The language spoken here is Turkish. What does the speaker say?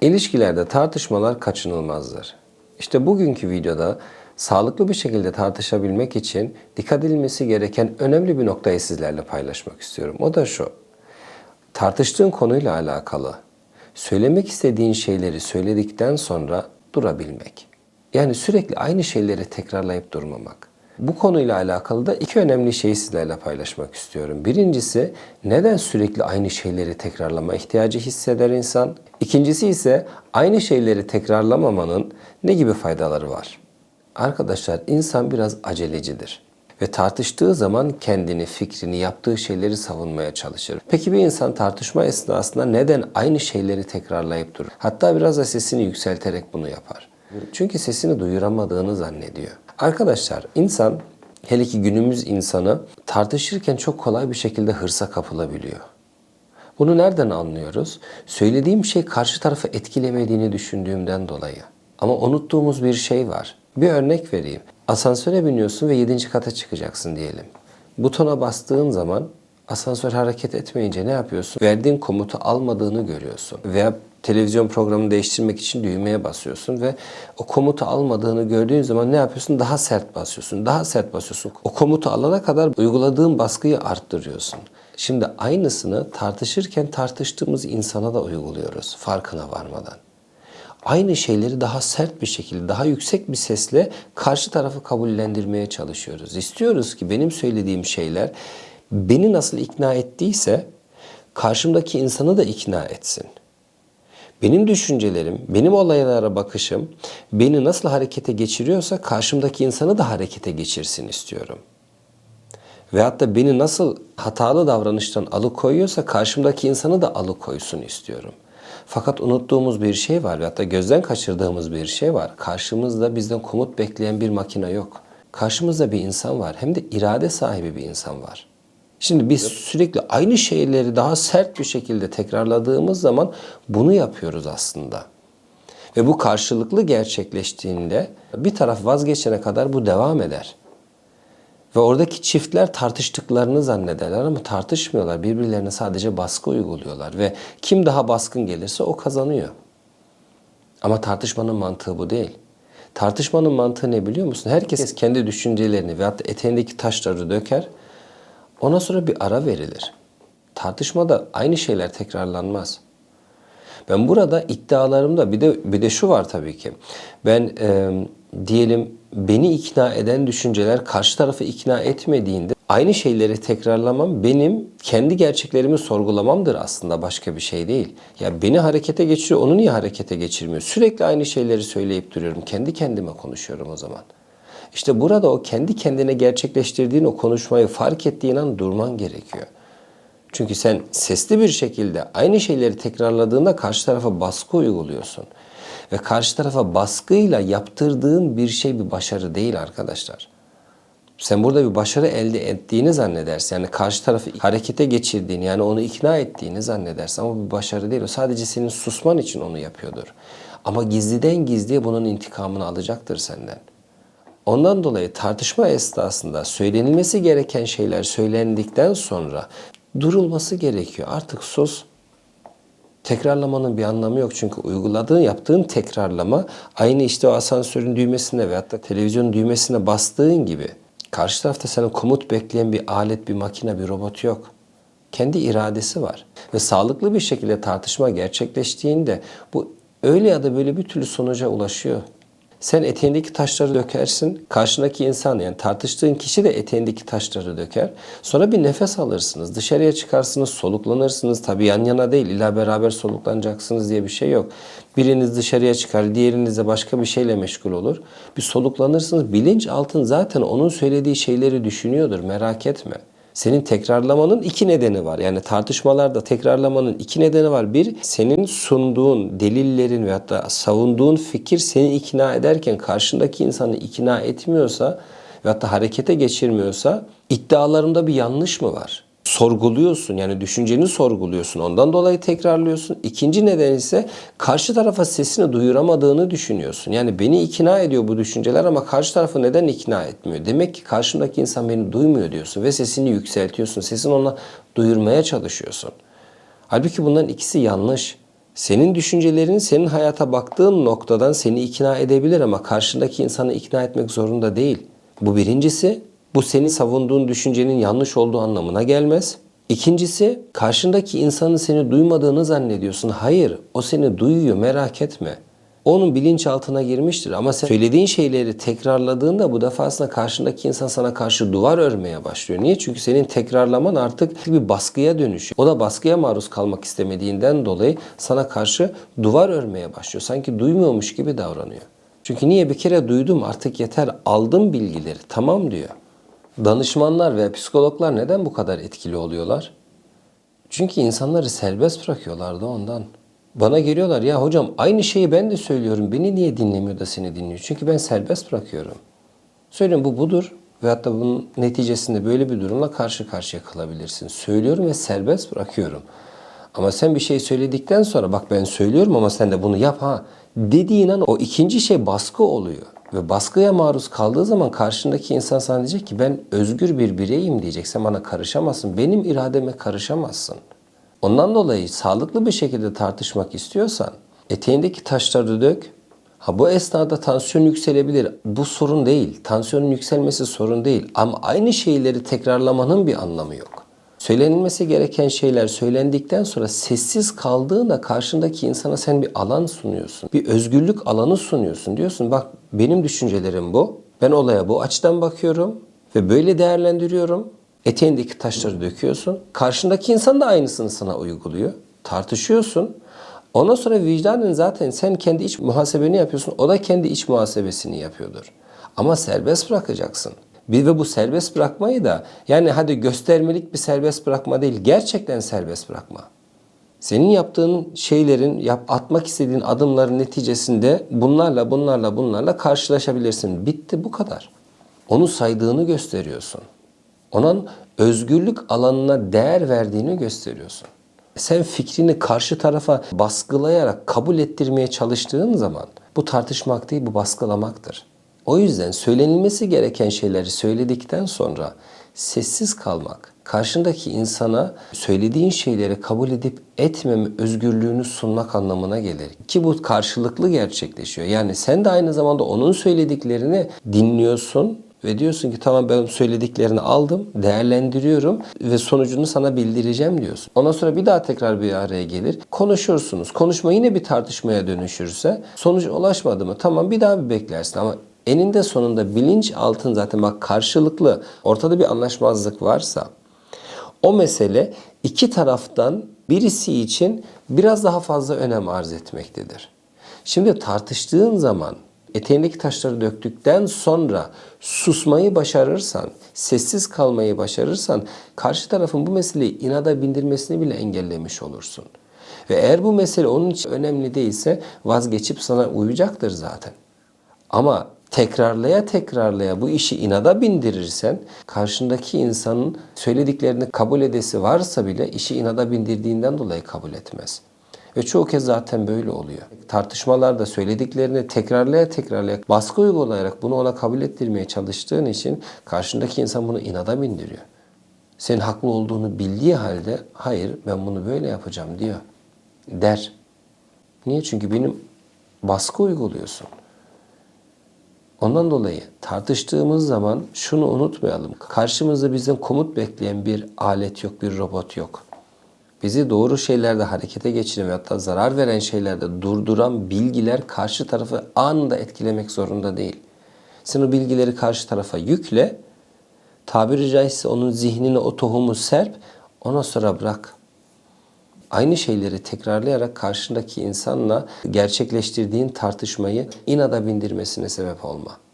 İlişkilerde tartışmalar kaçınılmazdır. İşte bugünkü videoda sağlıklı bir şekilde tartışabilmek için dikkat edilmesi gereken önemli bir noktayı sizlerle paylaşmak istiyorum. O da şu. Tartıştığın konuyla alakalı söylemek istediğin şeyleri söyledikten sonra durabilmek. Yani sürekli aynı şeyleri tekrarlayıp durmamak. Bu konuyla alakalı da iki önemli şeyi sizlerle paylaşmak istiyorum. Birincisi neden sürekli aynı şeyleri tekrarlama ihtiyacı hisseder insan? İkincisi ise aynı şeyleri tekrarlamamanın ne gibi faydaları var? Arkadaşlar insan biraz acelecidir ve tartıştığı zaman kendini, fikrini, yaptığı şeyleri savunmaya çalışır. Peki bir insan tartışma esnasında neden aynı şeyleri tekrarlayıp durur? Hatta biraz da sesini yükselterek bunu yapar. Çünkü sesini duyuramadığını zannediyor. Arkadaşlar insan hele ki günümüz insanı tartışırken çok kolay bir şekilde hırsa kapılabiliyor. Bunu nereden anlıyoruz? Söylediğim şey karşı tarafı etkilemediğini düşündüğümden dolayı. Ama unuttuğumuz bir şey var. Bir örnek vereyim. Asansöre biniyorsun ve 7. kata çıkacaksın diyelim. Butona bastığın zaman asansör hareket etmeyince ne yapıyorsun? Verdiğin komutu almadığını görüyorsun. Veya televizyon programını değiştirmek için düğmeye basıyorsun ve o komutu almadığını gördüğün zaman ne yapıyorsun? Daha sert basıyorsun. Daha sert basıyorsun. O komutu alana kadar uyguladığın baskıyı arttırıyorsun. Şimdi aynısını tartışırken tartıştığımız insana da uyguluyoruz farkına varmadan. Aynı şeyleri daha sert bir şekilde, daha yüksek bir sesle karşı tarafı kabullendirmeye çalışıyoruz. İstiyoruz ki benim söylediğim şeyler beni nasıl ikna ettiyse karşımdaki insanı da ikna etsin. Benim düşüncelerim, benim olaylara bakışım beni nasıl harekete geçiriyorsa karşımdaki insanı da harekete geçirsin istiyorum. Veyahut da beni nasıl hatalı davranıştan alıkoyuyorsa karşımdaki insanı da alıkoysun istiyorum. Fakat unuttuğumuz bir şey var veyahut da gözden kaçırdığımız bir şey var. Karşımızda bizden komut bekleyen bir makine yok. Karşımızda bir insan var. Hem de irade sahibi bir insan var. Şimdi biz sürekli aynı şeyleri daha sert bir şekilde tekrarladığımız zaman bunu yapıyoruz aslında. Ve bu karşılıklı gerçekleştiğinde bir taraf vazgeçene kadar bu devam eder. Ve oradaki çiftler tartıştıklarını zannederler ama tartışmıyorlar. Birbirlerine sadece baskı uyguluyorlar ve kim daha baskın gelirse o kazanıyor. Ama tartışmanın mantığı bu değil. Tartışmanın mantığı ne biliyor musun? Herkes kendi düşüncelerini veyahut da eteğindeki taşları döker. Ona sonra bir ara verilir. Tartışmada aynı şeyler tekrarlanmaz. Ben burada iddialarımda bir de bir de şu var tabii ki. Ben e, diyelim beni ikna eden düşünceler karşı tarafı ikna etmediğinde aynı şeyleri tekrarlamam benim kendi gerçeklerimi sorgulamamdır aslında başka bir şey değil. Ya beni harekete geçiriyor, onu niye harekete geçirmiyor? Sürekli aynı şeyleri söyleyip duruyorum. Kendi kendime konuşuyorum o zaman. İşte burada o kendi kendine gerçekleştirdiğin o konuşmayı fark ettiğin an durman gerekiyor. Çünkü sen sesli bir şekilde aynı şeyleri tekrarladığında karşı tarafa baskı uyguluyorsun. Ve karşı tarafa baskıyla yaptırdığın bir şey bir başarı değil arkadaşlar. Sen burada bir başarı elde ettiğini zannedersin. Yani karşı tarafı harekete geçirdiğini yani onu ikna ettiğini zannedersin. Ama bir başarı değil. O sadece senin susman için onu yapıyordur. Ama gizliden gizliye bunun intikamını alacaktır senden. Ondan dolayı tartışma esnasında söylenilmesi gereken şeyler söylendikten sonra durulması gerekiyor. Artık sus. Tekrarlamanın bir anlamı yok çünkü uyguladığın, yaptığın tekrarlama aynı işte o asansörün düğmesine veyahut da televizyonun düğmesine bastığın gibi. Karşı tarafta senin komut bekleyen bir alet, bir makine, bir robot yok. Kendi iradesi var. Ve sağlıklı bir şekilde tartışma gerçekleştiğinde bu öyle ya da böyle bir türlü sonuca ulaşıyor. Sen eteğindeki taşları dökersin. Karşındaki insan yani tartıştığın kişi de eteğindeki taşları döker. Sonra bir nefes alırsınız. Dışarıya çıkarsınız, soluklanırsınız. Tabii yan yana değil. illa beraber soluklanacaksınız diye bir şey yok. Biriniz dışarıya çıkar, diğeriniz de başka bir şeyle meşgul olur. Bir soluklanırsınız. Bilinç altın zaten onun söylediği şeyleri düşünüyordur. Merak etme. Senin tekrarlamanın iki nedeni var. Yani tartışmalarda tekrarlamanın iki nedeni var. Bir, senin sunduğun delillerin ve hatta savunduğun fikir seni ikna ederken karşındaki insanı ikna etmiyorsa ve hatta harekete geçirmiyorsa iddialarında bir yanlış mı var? Sorguluyorsun yani düşünceni sorguluyorsun ondan dolayı tekrarlıyorsun. İkinci neden ise karşı tarafa sesini duyuramadığını düşünüyorsun. Yani beni ikna ediyor bu düşünceler ama karşı tarafı neden ikna etmiyor? Demek ki karşımdaki insan beni duymuyor diyorsun ve sesini yükseltiyorsun. Sesini ona duyurmaya çalışıyorsun. Halbuki bunların ikisi yanlış. Senin düşüncelerin senin hayata baktığın noktadan seni ikna edebilir ama karşındaki insanı ikna etmek zorunda değil. Bu birincisi. Bu senin savunduğun düşüncenin yanlış olduğu anlamına gelmez. İkincisi, karşındaki insanın seni duymadığını zannediyorsun. Hayır, o seni duyuyor, merak etme. Onun bilinçaltına girmiştir ama sen söylediğin şeyleri tekrarladığında bu defasında karşındaki insan sana karşı duvar örmeye başlıyor. Niye? Çünkü senin tekrarlaman artık bir baskıya dönüşüyor. O da baskıya maruz kalmak istemediğinden dolayı sana karşı duvar örmeye başlıyor. Sanki duymuyormuş gibi davranıyor. Çünkü niye bir kere duydum artık yeter aldım bilgileri tamam diyor. Danışmanlar ve psikologlar neden bu kadar etkili oluyorlar? Çünkü insanları serbest bırakıyorlar da ondan. Bana geliyorlar ya hocam aynı şeyi ben de söylüyorum. Beni niye dinlemiyor da seni dinliyor? Çünkü ben serbest bırakıyorum. Söylüyorum bu budur. Ve hatta bunun neticesinde böyle bir durumla karşı karşıya kalabilirsin. Söylüyorum ve serbest bırakıyorum. Ama sen bir şey söyledikten sonra bak ben söylüyorum ama sen de bunu yap ha dediğin an o ikinci şey baskı oluyor. Ve baskıya maruz kaldığı zaman karşındaki insan sana diyecek ki ben özgür bir bireyim diyecek. Sen bana karışamazsın. Benim irademe karışamazsın. Ondan dolayı sağlıklı bir şekilde tartışmak istiyorsan eteğindeki taşları dök. Ha bu esnada tansiyon yükselebilir. Bu sorun değil. Tansiyonun yükselmesi sorun değil. Ama aynı şeyleri tekrarlamanın bir anlamı yok. Söylenilmesi gereken şeyler söylendikten sonra sessiz kaldığında karşındaki insana sen bir alan sunuyorsun. Bir özgürlük alanı sunuyorsun. Diyorsun bak benim düşüncelerim bu. Ben olaya bu açıdan bakıyorum ve böyle değerlendiriyorum. Eteğindeki taşları döküyorsun. Karşındaki insan da aynısını sana uyguluyor. Tartışıyorsun. Ondan sonra vicdanın zaten sen kendi iç muhasebeni yapıyorsun. O da kendi iç muhasebesini yapıyordur. Ama serbest bırakacaksın. Bir ve bu serbest bırakmayı da yani hadi göstermelik bir serbest bırakma değil. Gerçekten serbest bırakma. Senin yaptığın şeylerin, yap, atmak istediğin adımların neticesinde bunlarla, bunlarla, bunlarla karşılaşabilirsin. Bitti bu kadar. Onu saydığını gösteriyorsun. Onun özgürlük alanına değer verdiğini gösteriyorsun. Sen fikrini karşı tarafa baskılayarak kabul ettirmeye çalıştığın zaman bu tartışmak değil bu baskılamaktır. O yüzden söylenilmesi gereken şeyleri söyledikten sonra sessiz kalmak, karşındaki insana söylediğin şeyleri kabul edip etmeme özgürlüğünü sunmak anlamına gelir. Ki bu karşılıklı gerçekleşiyor. Yani sen de aynı zamanda onun söylediklerini dinliyorsun ve diyorsun ki tamam ben söylediklerini aldım, değerlendiriyorum ve sonucunu sana bildireceğim diyorsun. Ondan sonra bir daha tekrar bir araya gelir. Konuşursunuz. Konuşma yine bir tartışmaya dönüşürse sonuç ulaşmadı mı? Tamam bir daha bir beklersin ama eninde sonunda bilinç altın zaten bak karşılıklı ortada bir anlaşmazlık varsa o mesele iki taraftan birisi için biraz daha fazla önem arz etmektedir. Şimdi tartıştığın zaman eteğindeki taşları döktükten sonra susmayı başarırsan, sessiz kalmayı başarırsan karşı tarafın bu meseleyi inada bindirmesini bile engellemiş olursun. Ve eğer bu mesele onun için önemli değilse vazgeçip sana uyacaktır zaten. Ama tekrarlaya tekrarlaya bu işi inada bindirirsen karşındaki insanın söylediklerini kabul edesi varsa bile işi inada bindirdiğinden dolayı kabul etmez. Ve çoğu kez zaten böyle oluyor. Tartışmalarda söylediklerini tekrarlaya tekrarlaya baskı uygulayarak bunu ona kabul ettirmeye çalıştığın için karşındaki insan bunu inada bindiriyor. Senin haklı olduğunu bildiği halde hayır ben bunu böyle yapacağım diyor. Der. Niye? Çünkü benim baskı uyguluyorsun. Ondan dolayı tartıştığımız zaman şunu unutmayalım. Karşımızda bizden komut bekleyen bir alet yok, bir robot yok. Bizi doğru şeylerde harekete geçiren ve hatta zarar veren şeylerde durduran bilgiler karşı tarafı anında etkilemek zorunda değil. Sen o bilgileri karşı tarafa yükle, tabiri caizse onun zihnine o tohumu serp, ona sonra bırak. Aynı şeyleri tekrarlayarak karşındaki insanla gerçekleştirdiğin tartışmayı inada bindirmesine sebep olma.